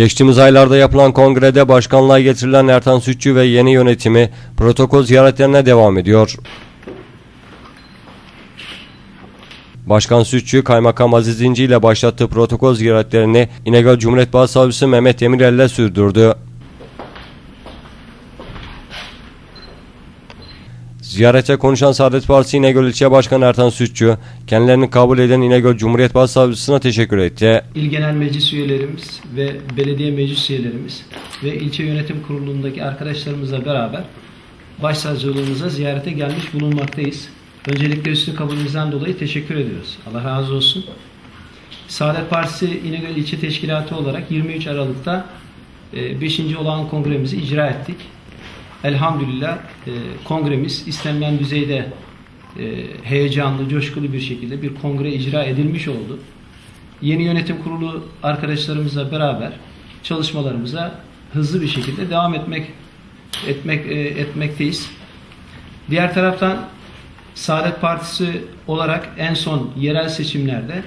Geçtiğimiz aylarda yapılan kongrede başkanlığa getirilen Ertan Sütçü ve yeni yönetimi protokol ziyaretlerine devam ediyor. Başkan Sütçü, Kaymakam Aziz İnci ile başlattığı protokol ziyaretlerini İnegöl Cumhuriyet Başsavcısı Mehmet Demirel ile sürdürdü. Ziyarete konuşan Saadet Partisi İnegöl İlçe Başkanı Ertan Sütçü, kendilerini kabul eden İnegöl Cumhuriyet Başsavcısına teşekkür etti. İl Genel Meclis üyelerimiz ve belediye meclis üyelerimiz ve ilçe yönetim kurulundaki arkadaşlarımızla beraber başsavcılığımıza ziyarete gelmiş bulunmaktayız. Öncelikle üstü kabulünüzden dolayı teşekkür ediyoruz. Allah razı olsun. Saadet Partisi İnegöl İlçe Teşkilatı olarak 23 Aralık'ta 5. olağan kongremizi icra ettik. Elhamdülillah e, kongremiz istenilen düzeyde e, heyecanlı, coşkulu bir şekilde bir kongre icra edilmiş oldu. Yeni yönetim kurulu arkadaşlarımızla beraber çalışmalarımıza hızlı bir şekilde devam etmek etmek e, etmekteyiz. Diğer taraftan Saadet Partisi olarak en son yerel seçimlerde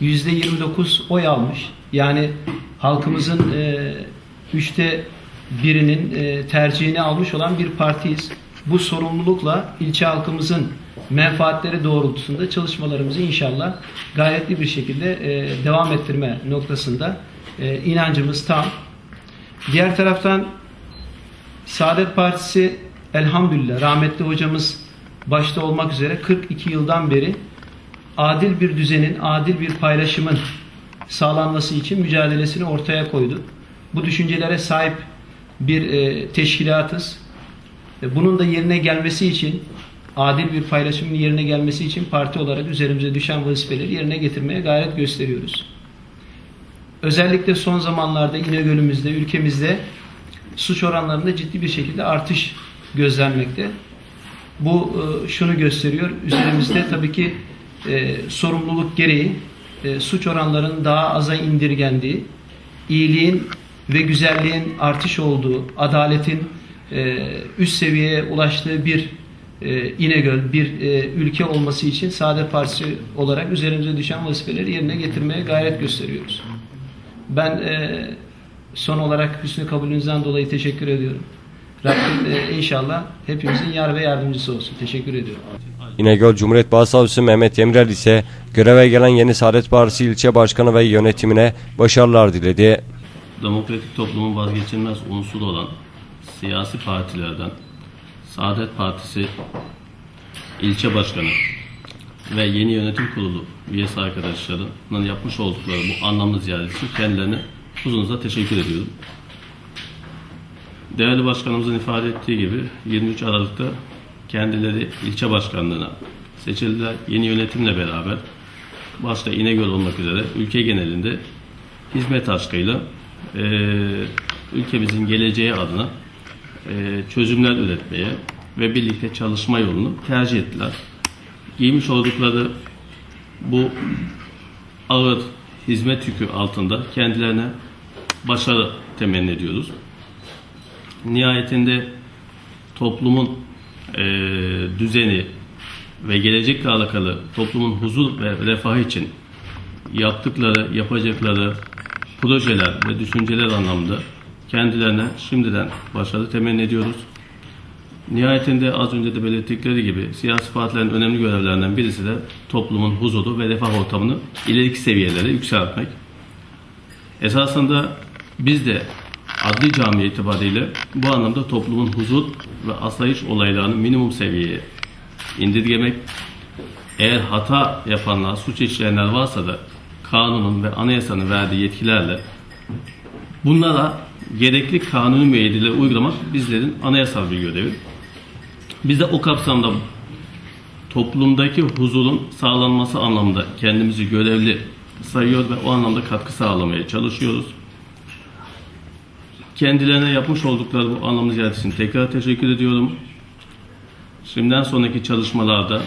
%29 oy almış. Yani halkımızın e, üçte birinin e, tercihini almış olan bir partiyiz. Bu sorumlulukla ilçe halkımızın menfaatleri doğrultusunda çalışmalarımızı inşallah gayretli bir şekilde e, devam ettirme noktasında e, inancımız tam. Diğer taraftan Saadet Partisi elhamdülillah rahmetli hocamız başta olmak üzere 42 yıldan beri adil bir düzenin, adil bir paylaşımın sağlanması için mücadelesini ortaya koydu. Bu düşüncelere sahip bir e, teşkilatız. E, bunun da yerine gelmesi için, adil bir paylaşımın yerine gelmesi için parti olarak üzerimize düşen vazifeleri yerine getirmeye gayret gösteriyoruz. Özellikle son zamanlarda İnegöl'ümüzde, ülkemizde suç oranlarında ciddi bir şekilde artış gözlenmekte. Bu e, şunu gösteriyor. Üzerimizde tabii ki sorumluluk gereği suç oranlarının daha aza indirgendiği, iyiliğin ve güzelliğin artış olduğu, adaletin e, üst seviyeye ulaştığı bir e, İnegöl, bir e, ülke olması için Saadet Partisi olarak üzerimize düşen vazifeleri yerine getirmeye gayret gösteriyoruz. Ben e, son olarak hüsnü kabulünüzden dolayı teşekkür ediyorum. Rabbim e, inşallah hepimizin yar ve yardımcısı olsun. Teşekkür ediyorum. İnegöl Cumhuriyet Başsavcısı Mehmet Demirel ise göreve gelen yeni Saadet Partisi ilçe başkanı ve yönetimine başarılar diledi. Demokratik toplumun vazgeçilmez unsuru olan siyasi partilerden Saadet Partisi ilçe başkanı ve yeni yönetim kurulu üyesi arkadaşlarının yapmış oldukları bu anlamlı ziyaret için kendilerine huzurunuza teşekkür ediyorum. Değerli başkanımızın ifade ettiği gibi 23 Aralık'ta kendileri ilçe başkanlığına seçildiler. Yeni yönetimle beraber başta İnegöl olmak üzere ülke genelinde hizmet aşkıyla ülkemizin geleceği adına e, çözümler üretmeye ve birlikte çalışma yolunu tercih ettiler. Giymiş oldukları bu ağır hizmet yükü altında kendilerine başarı temenni ediyoruz. Nihayetinde toplumun e, düzeni ve gelecekle alakalı toplumun huzur ve refahı için yaptıkları, yapacakları projeler ve düşünceler anlamında kendilerine şimdiden başarı temenni ediyoruz. Nihayetinde az önce de belirttikleri gibi siyasi partilerin önemli görevlerinden birisi de toplumun huzuru ve refah ortamını ileriki seviyelere yükseltmek. Esasında biz de adli cami itibariyle bu anlamda toplumun huzur ve asayiş olaylarını minimum seviyeye indirgemek, eğer hata yapanlar, suç işleyenler varsa da kanunun ve anayasanın verdiği yetkilerle bunlara gerekli kanuni müeyyideleri uygulamak bizlerin anayasal bir görevi. Biz de o kapsamda toplumdaki huzurun sağlanması anlamında kendimizi görevli sayıyor ve o anlamda katkı sağlamaya çalışıyoruz. Kendilerine yapmış oldukları bu anlamlı ziyaret için tekrar teşekkür ediyorum. Şimdiden sonraki çalışmalarda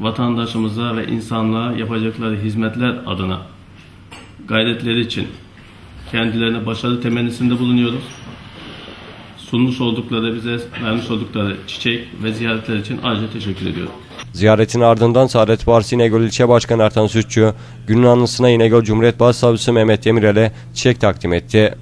vatandaşımıza ve insanlığa yapacakları hizmetler adına gayretleri için kendilerine başarı temennisinde bulunuyoruz. sunmuş oldukları, bize vermiş oldukları çiçek ve ziyaretler için ayrıca teşekkür ediyorum. Ziyaretin ardından Saadet Partisi İnegöl İlçe Başkanı Ertan Sütçü, günün anısına İnegöl Cumhuriyet Başsavcısı Mehmet Demirel'e çiçek takdim etti.